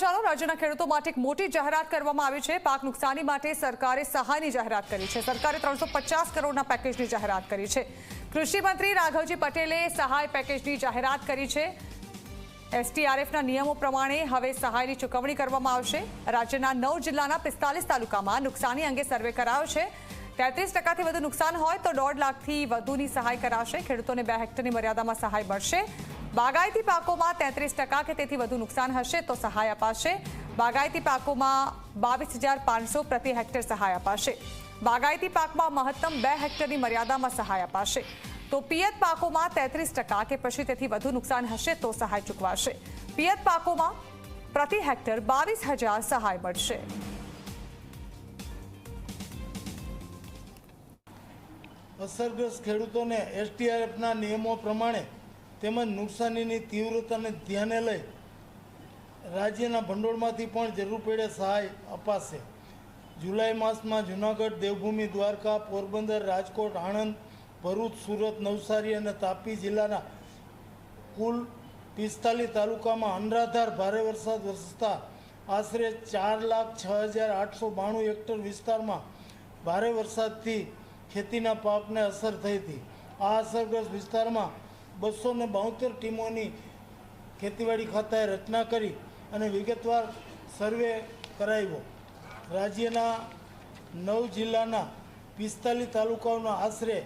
ચાલો, રાજ્યના ખેડૂતો માટે એક મોટી જાહેરાત કરવામાં આવી છે. પાક નુકસાની માટે સરકારે સહાયની જાહેરાત કરી છે. સરકારે ત્રણસો કરોડના પેકેજની જાહેરાત કરી છે. કૃષિ મંત્રી રાઘવજી પટેલે સહાય પેકેજની જાહેરાત કરી છે. એસટીઆરએફના નિયમો પ્રમાણે હવે સહાયની ચૂકવણી કરવામાં આવશે. રાજ્યના નવ જિલ્લાના પિસ્તાલીસ તાલુકામાં નુકસાની અંગે સર્વે કરાયો છે. તેત્રીસ ટકાથી વધુ નુકસાન હોય તો દોઢ લાખથી વધુની સહાય કરાશે. ખેડૂતોને બે હેક્ટરની મર્યાદામાં સહાય મળશે. બાગાયતી પાકોમાં તેત્રીસ ટકા કે તેથી વધુ નુકસાન હશે તો સહાય અપાશે. બાગાયતી પાકોમાં બાવીસ હજાર પાંચસો પ્રતિ હેક્ટર સહાય અપાશે. બાગાયતી પાકમાં મહત્તમ બે હેક્ટરની મર્યાદામાં સહાય અપાશે. તો પિયત પાકોમાં તેત્રીસ ટકા કે પછી તેથી વધુ નુકસાન હશે તો સહાય ચૂકવાશે. પિયત પાકોમાં પ્રતિ હેક્ટર બાવીસ હજાર સહાય મળશે. અસરગ્રસ્ત ખેડૂતોને એસટીઆરએફના નિયમો પ્રમાણે તેમજ નુકસાનીની તીવ્રતાને ધ્યાને લઈ રાજ્યના ભંડોળમાંથી પણ જરૂર પડે સહાય અપાશે. જુલાઈ માસમાં જૂનાગઢ, દેવભૂમિ, દ્વારકા, પોરબંદર, રાજકોટ, આણંદ, ભરૂચ, સુરત, નવસારી અને તાપી જિલ્લાના કુલ પિસ્તાલીસ તાલુકામાં અનરાધાર ભારે વરસાદ વરસતા આશરે ચાર લાખ છ હજાર આઠસો બાણું હેક્ટર વિસ્તારમાં ભારે વરસાદથી ખેતીના પાકને અસર થઈ હતી. આ અસરગ્રસ્ત વિસ્તારમાં બસો ને બોતેર ટીમોની ખેતીવાડી ખાતાએ રચના કરી અને વિગતવાર સર્વે કરાવ્યો. રાજ્યના નવ જિલ્લાના પિસ્તાલીસ તાલુકાઓના આશરે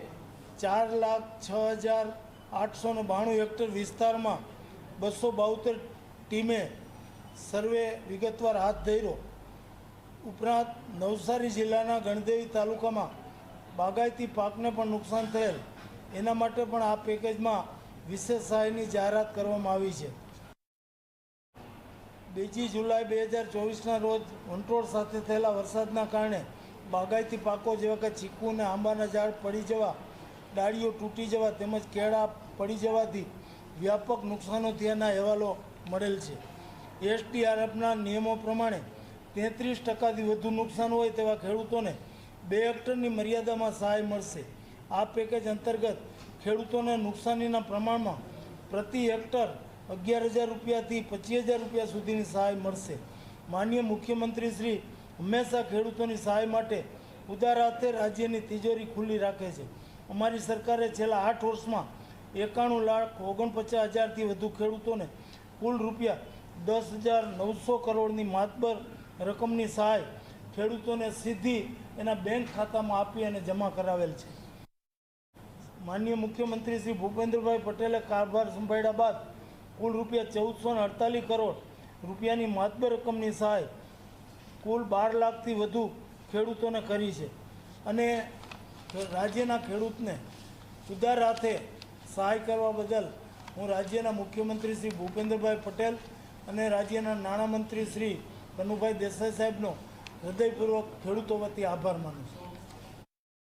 ચાર લાખ છ હજાર આઠસો ને બાણું હેક્ટર વિસ્તારમાં બસો બોતેર ટીમે સર્વે વિગતવાર હાથ ધર્યો. ઉપરાંત નવસારી જિલ્લાના ગણદેવી તાલુકામાં બાગાયતી પાકને પણ નુકસાન થયેલ. એના માટે પણ આ પેકેજમાં વિશેષ સહાયની જાહેરાત કરવામાં આવી છે. બીજી જુલાઈ બે હજાર ચોવીસના રોજ વંટોળ સાથે થયેલા વરસાદના કારણે બાગાયતી પાકો જેવા કે ચીકુ અને આંબાના ઝાડ પડી જવા, ડાળીઓ તૂટી જવા તેમજ કેળા પડી જવાથી વ્યાપક નુકસાનો થયાના અહેવાલો મળેલ છે. એસટીઆરએફના નિયમો પ્રમાણે તેત્રીસ ટકાથી વધુ નુકસાન હોય તેવા ખેડૂતોને બે હેક્ટરની મર્યાદામાં સહાય મળશે. આ પેકેજ અંતર્ગત ખેડૂતોને નુકસાનીના પ્રમાણમાં પ્રતિ હેક્ટર અગિયાર હજાર રૂપિયાથી પચીસ હજાર રૂપિયા સુધીની સહાય મળશે. માન્ય મુખ્યમંત્રી શ્રી હંમેશા ખેડૂતોની સહાય માટે ઉદાર હાથે રાજ્યની તિજોરી ખુલ્લી રાખે છે. અમારી સરકારે છેલ્લા આઠ વર્ષમાં એકાણું લાખ ઓગણપચાસ હજારથી વધુ ખેડૂતોને કુલ રૂપિયા દસ હજાર નવસો કરોડની માતબર રકમની સહાય ખેડૂતોને સીધી એના બેંક ખાતામાં આપી અને જમા કરાવેલ છે. માનનીય મુખ્યમંત્રી શ્રી ભૂપેન્દ્રભાઈ પટેલે કારભાર સંભાળ્યા બાદ કુલ રૂપિયા ચૌદસો ને અડતાલીસ કરોડ રૂપિયાની માતબર રકમની સહાય કુલ બાર લાખથી વધુ ખેડૂતોને કરી છે. અને રાજ્યના ખેડૂતને ઉદાર હાથે સહાય કરવા બદલ હું રાજ્યના મુખ્યમંત્રી શ્રી ભૂપેન્દ્રભાઈ પટેલ અને રાજ્યના નાણામંત્રી શ્રી કનુભાઈ દેસાઈ સાહેબનો હૃદયપૂર્વક ખેડૂતો વતી આભાર માનું છું.